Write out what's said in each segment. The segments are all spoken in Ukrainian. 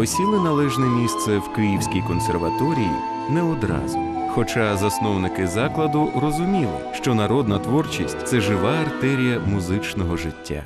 Посіли належне місце в Київській консерваторії не одразу. Хоча засновники закладу розуміли, що народна творчість це жива артерія музичного життя.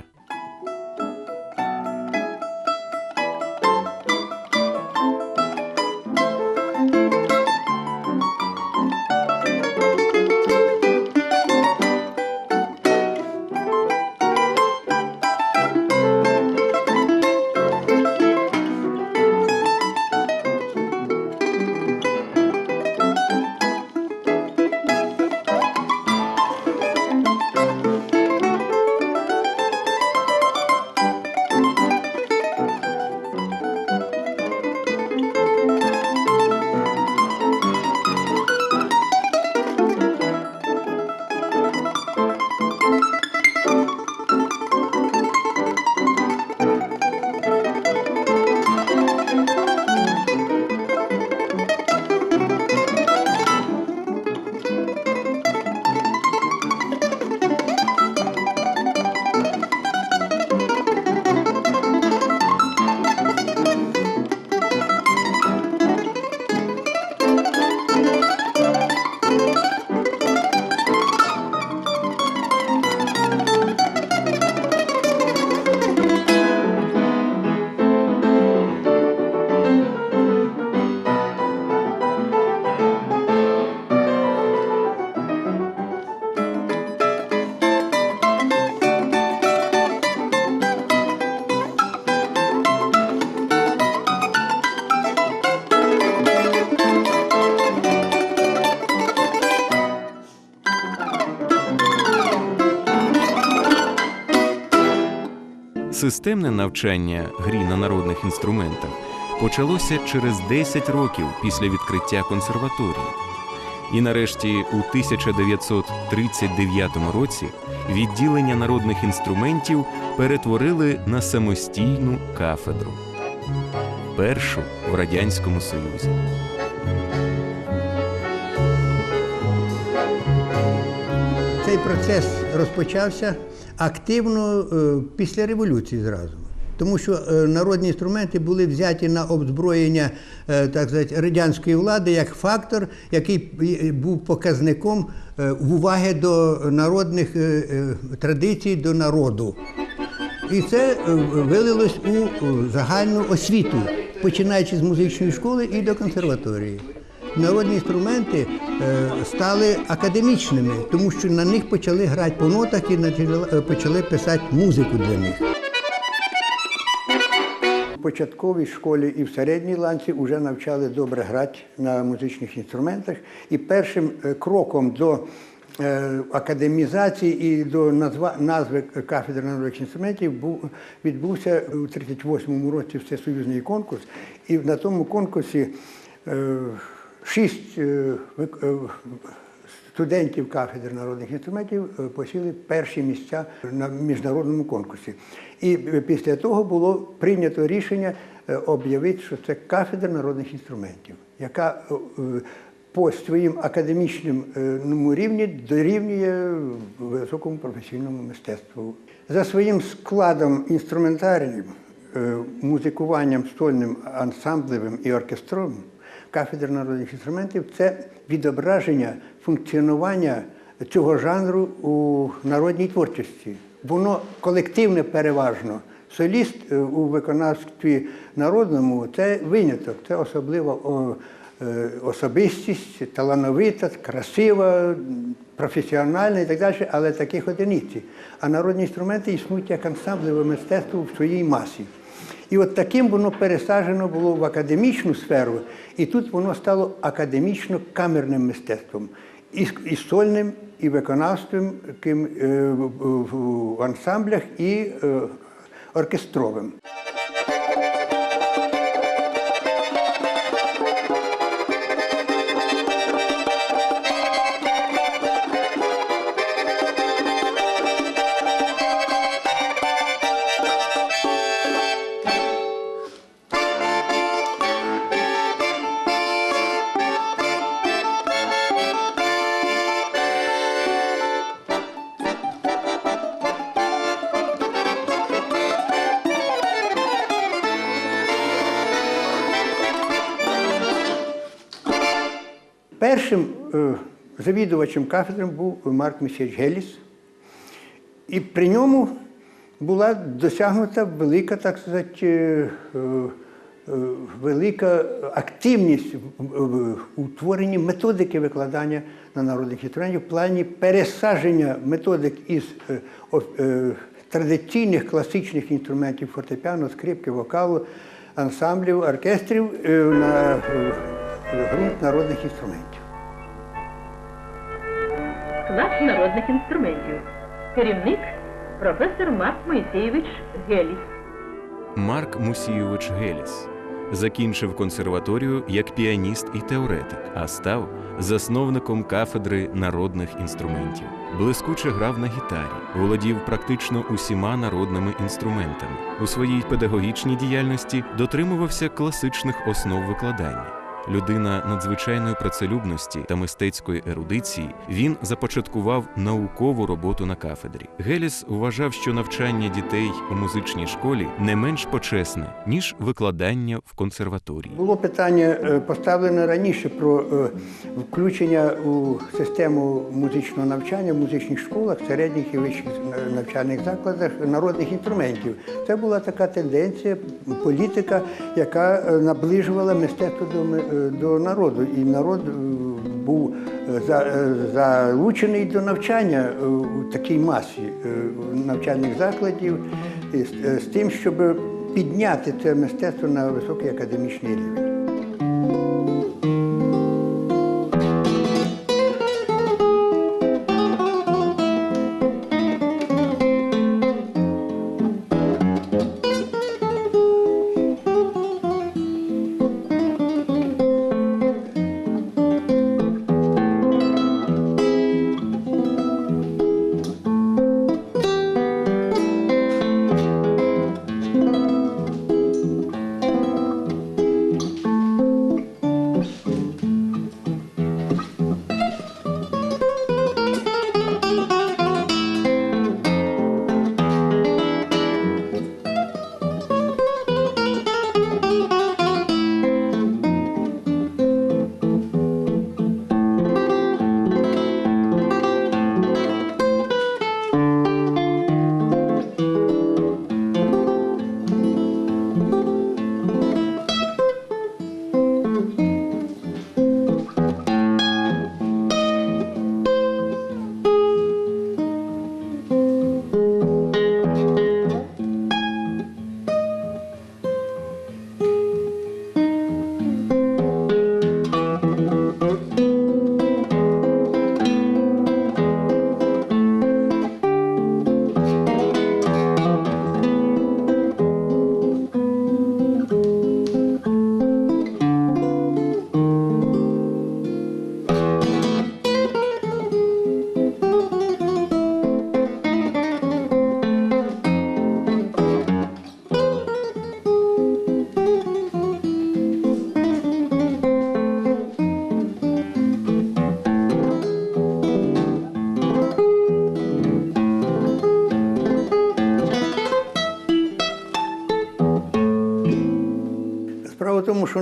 Системне навчання грі на народних інструментах почалося через 10 років після відкриття консерваторії. І нарешті у 1939 році відділення народних інструментів перетворили на самостійну кафедру. Першу в Радянському Союзі. Цей процес розпочався активно е, після революції зразу. Тому що е, народні інструменти були взяті на озброєння е, так сказати, радянської влади як фактор, який був показником уваги до народних традицій, до народу. І це вилилось у загальну освіту, починаючи з музичної школи і до консерваторії. Народні інструменти е, стали академічними, тому що на них почали грати по нотах і е, почали писати музику для них. В початковій школі і в середній ланці вже навчали добре грати на музичних інструментах. І першим е, кроком до е, академізації і до назви кафедри народних інструментів був, відбувся у 38-му році всесоюзний конкурс. І на тому конкурсі е, шість е, е, студентів кафедри народних інструментів е, посіли перші місця на міжнародному конкурсі. І після того було прийнято рішення об'явити, що це кафедра народних інструментів, яка по своїм академічному рівні дорівнює високому професійному мистецтву. За своїм складом інструментаріїв, е, музикуванням стольним, ансамблевим і оркестровим, кафедра народних інструментів це відображення функціонування цього жанру у народній творчості. Воно колективне переважно. Соліст е, у виконавстві народному це виняток, це особлива е, особистість, талановита, красива, професіональна і так далі, але таких одиниці. А народні інструменти існують як ансамблеве мистецтво в своїй масі. І от таким воно пересаджено було в академічну сферу, і тут воно стало академічно-камерним мистецтвом. І, і сольним, і виконавством ким, е, в ансамблях, і е, оркестровим. Завідувачем кафедри був Марк Місіч Геліс, і при ньому була досягнута велика, так сказати, е, е, велика активність у творенні методики викладання на народних інструментів в плані пересадження методик із е, традиційних класичних інструментів фортепіано, скрипки, вокалу, ансамблів, оркестрів на ґрунт народних інструментів. Народних інструментів. Керівник професор Марк Моїсеєвич Геліс. Марк Мусійович Геліс закінчив консерваторію як піаніст і теоретик, а став засновником кафедри народних інструментів. Блискуче грав на гітарі, володів практично усіма народними інструментами. У своїй педагогічній діяльності дотримувався класичних основ викладання. Людина надзвичайної працелюбності та мистецької ерудиції, він започаткував наукову роботу на кафедрі. Геліс вважав, що навчання дітей у музичній школі не менш почесне ніж викладання в консерваторії. Було питання е, поставлене раніше про е, включення у систему музичного навчання в музичних школах, середніх і вищих навчальних закладах народних інструментів. Це була така тенденція, політика, яка е, наближувала мистецтво до, до народу. І народ е, був е, за- е, залучений до навчання е, у такій масі е, навчальних закладів е, з тим, щоб підняти це мистецтво на високий академічний рівень.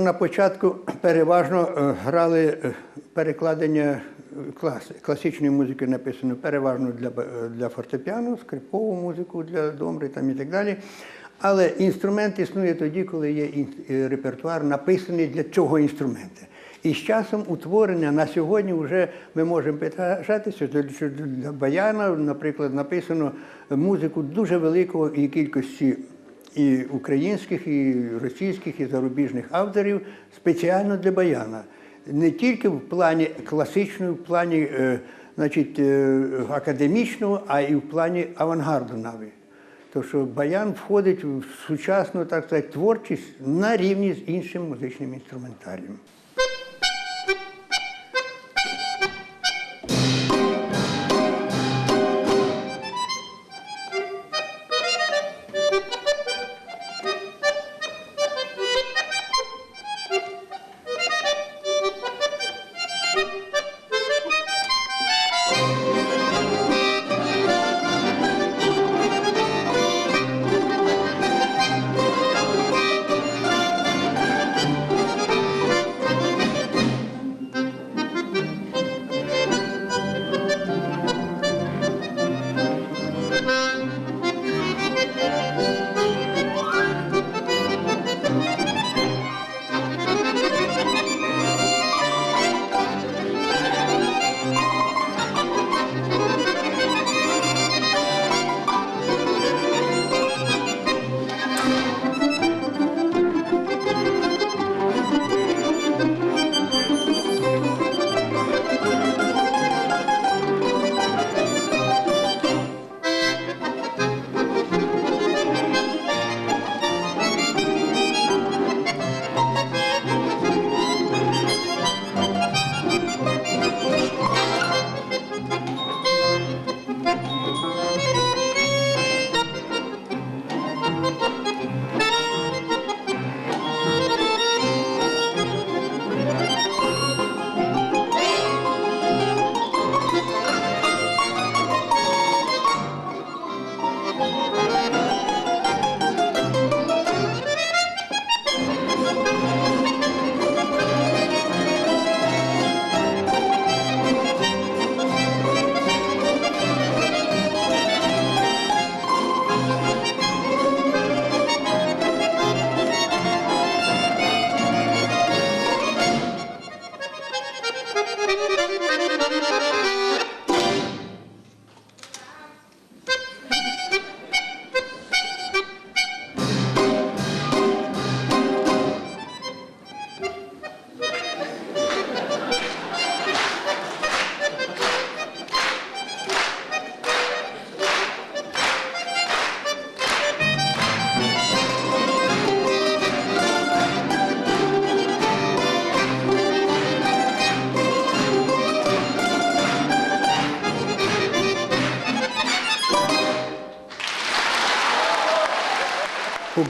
На початку переважно е, грали е, перекладення е, клас, класичної музики, написано переважно для, для фортепіано, скрипову музику для домри там і так далі. Але інструмент існує тоді, коли є репертуар, написаний для цього інструмента. І з часом утворення на сьогодні вже ми можемо пишатися, що для баяна, наприклад, написано музику дуже великої кількості і українських, і російських, і зарубіжних авторів спеціально для баяна. Не тільки в плані класичному, в плані е, значить, е, академічного, а й в плані авангарду навіть. Тому що баян входить в сучасну так сказати, творчість на рівні з іншим музичним інструментарієм.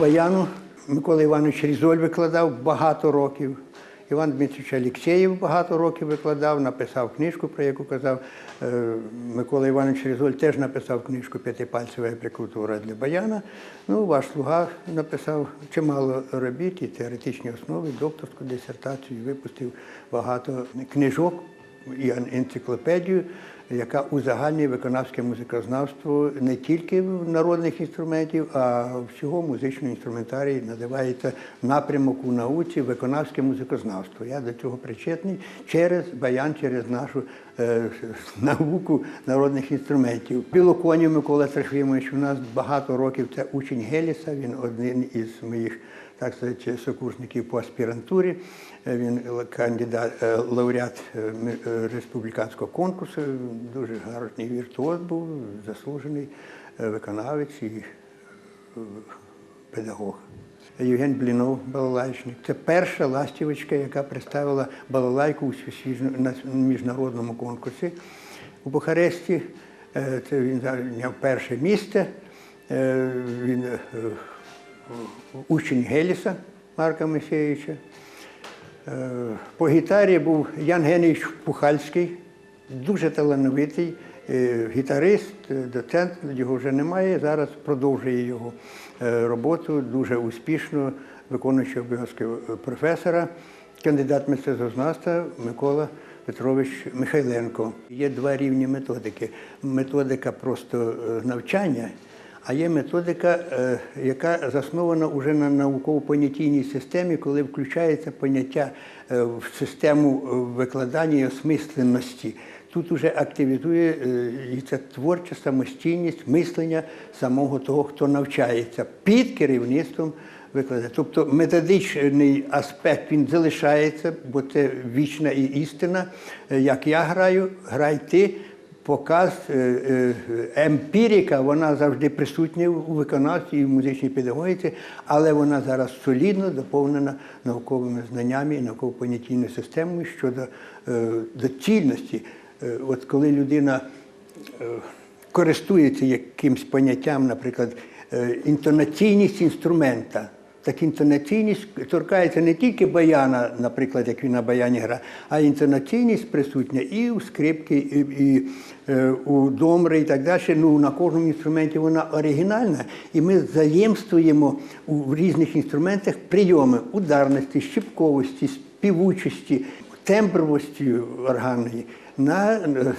Баяну Микола Іванович Різоль викладав багато років. Іван Дмитрович Алєксєєв багато років викладав, написав книжку, про яку казав е, Микола Іванович Різоль, теж написав книжку П'ятипальцева прикультура для баяна. Ну, ваш слуга написав чимало робіт і теоретичні основи, докторську дисертацію, випустив багато книжок і енциклопедію, яка узагальнює виконавське музикознавство не тільки народних інструментів, а всього музичного інструментарію називається напрямок у науці виконавське музикознавство. Я до цього причетний через баян, через нашу е, науку народних інструментів. Білоконів Микола Трохимович у нас багато років це учень Геліса, він один із моїх так сказати, сокурсників по аспірантурі. Е, Він кандидат, е, лауреат республіканського конкурсу, дуже гарний віртуоз був, заслужений е, виконавець і е, педагог. Євген Блінов, балалайчник. Це перша ластівочка, яка представила балалайку у міжнародному конкурсі у Бухаресті. Е, Це він зайняв перше місце. Він учень Геліса Марка Михеєвича. Е, По гітарі був Ян Генрійович Пухальський, дуже талановитий е, гітарист, е, доцент, його вже немає. Зараз продовжує його роботу дуже успішно, виконуючи обов'язки професора, кандидат мистецтвознавства Микола Петрович Михайленко. Є два рівні методики. Методика просто навчання. А є методика, е, яка заснована вже на науково-понятійній системі, коли включається поняття е, в систему е, викладання і осмисленості. Тут вже активізує і ця творча самостійність мислення самого того, хто навчається під керівництвом викладача. Тобто методичний аспект він залишається, бо це вічна істина. Як я граю, грай ти показ е, е, емпірика, вона завжди присутня у виконавстві і в музичній педагогіці, але вона зараз солідно доповнена науковими знаннями і науково-понятійною системою щодо е, доцільності. От коли людина користується якимсь поняттям, наприклад, інтонаційність інструмента. Так інтонаційність торкається не тільки баяна, наприклад, як він на баяні грає, а інтонаційність присутня і у скрипки, і, і е, у домри, і так далі. Ну, на кожному інструменті вона оригінальна, і ми заємствуємо у різних інструментах прийоми ударності, щіпковості, співучості, тембровості органної на е,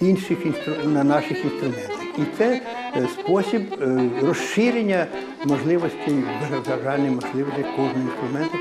інших інстру- на наших інструментах. І це е, спосіб е, розширення можливостей, загальної можливості кожного інструменту.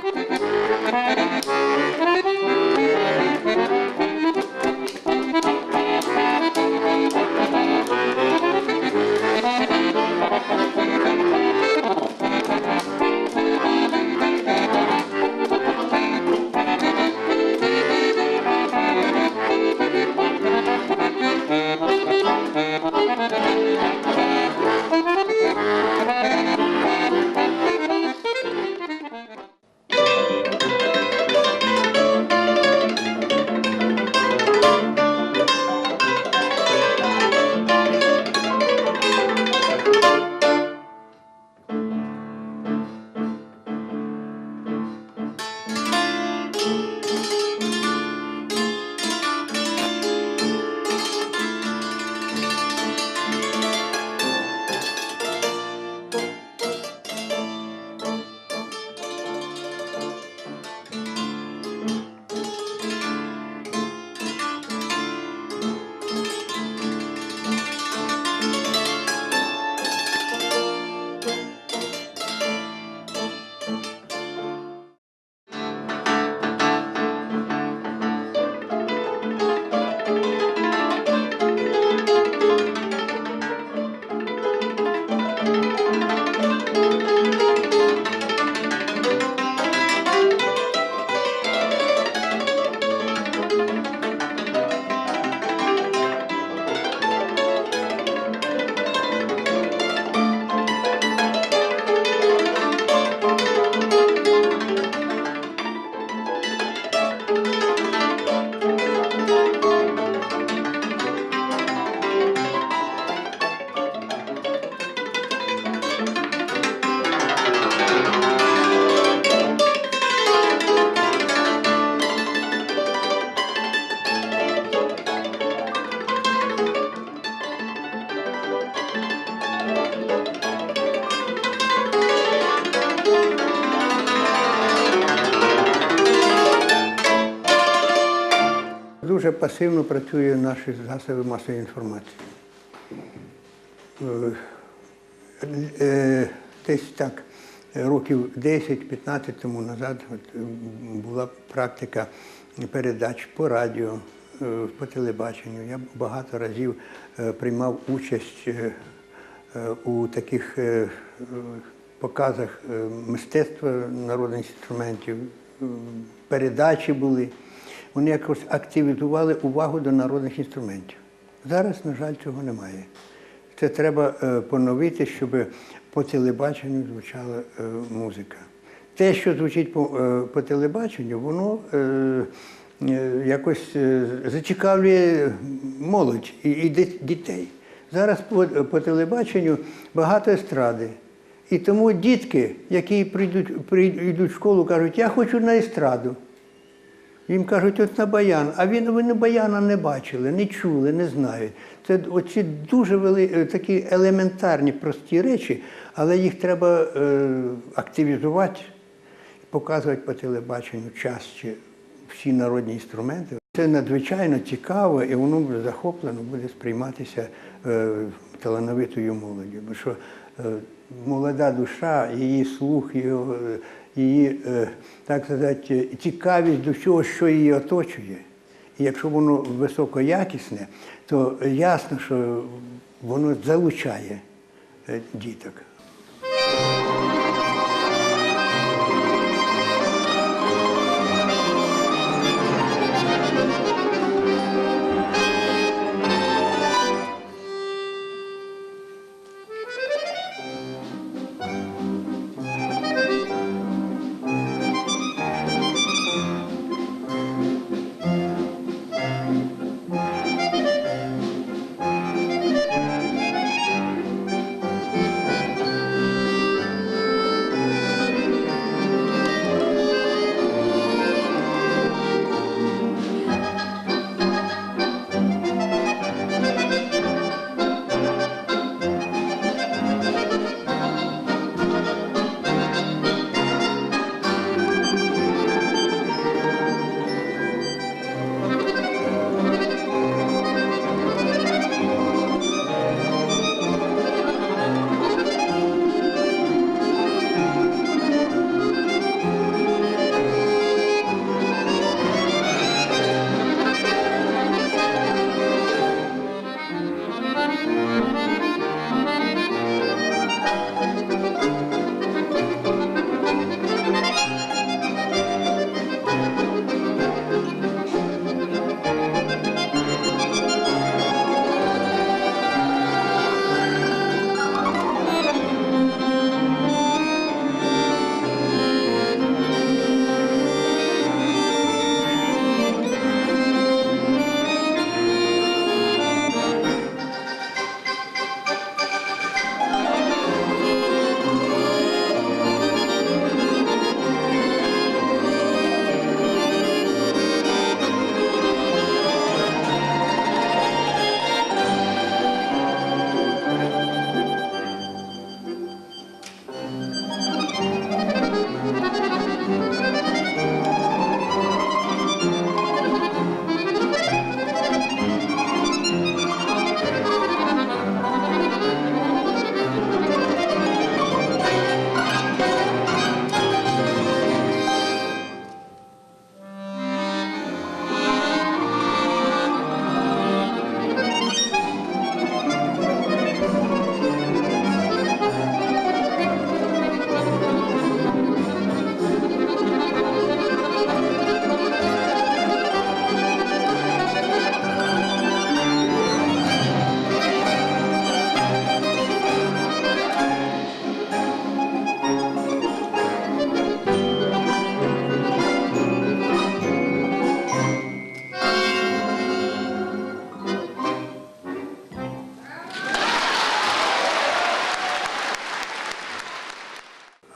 Пасивно працює наші засоби масової інформації. Е, е, Десь так, років 10-15 тому назад була практика передач по радіо, е, по телебаченню. Я багато разів е, приймав участь е, е, у таких е, е, показах е, мистецтва народних інструментів, е, передачі були. Вони якось активізували увагу до народних інструментів. Зараз, на жаль, цього немає. Це треба е, поновити, щоб по телебаченню звучала е, музика. Те, що звучить по, е, по телебаченню, воно е, якось зацікавлює молодь і, і дітей. Зараз по, по телебаченню багато естради. І тому дітки, які прийдуть, прийдуть в школу, кажуть, я хочу на естраду. Їм кажуть, от на баян, а він, вони баяна не бачили, не чули, не знають. Це оці дуже вели, е, такі елементарні, прості речі, але їх треба е, активізувати, показувати по телебаченню часті всі народні інструменти. Це надзвичайно цікаво і воно захоплено буде сприйматися е, талановитою молоддю. Бо що е, молода душа, її слух, її, е, її е, так сказати, цікавість до всього, що її оточує. І якщо воно високоякісне, то ясно, що воно залучає е, діток.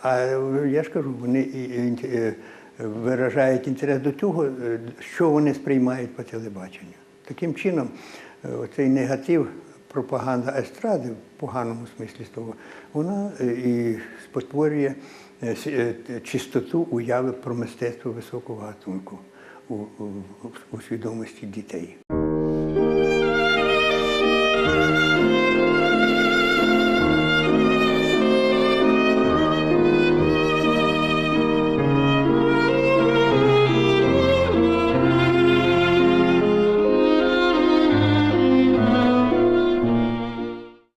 А я ж кажу, вони виражають інтерес до того, е, що вони сприймають по телебаченню. Таким чином, е, цей негатив, пропаганда естради в поганому смислі слова, вона е, і спотворює чистоту уяви про мистецтво високого гатунку. у, у, у свідомості дітей.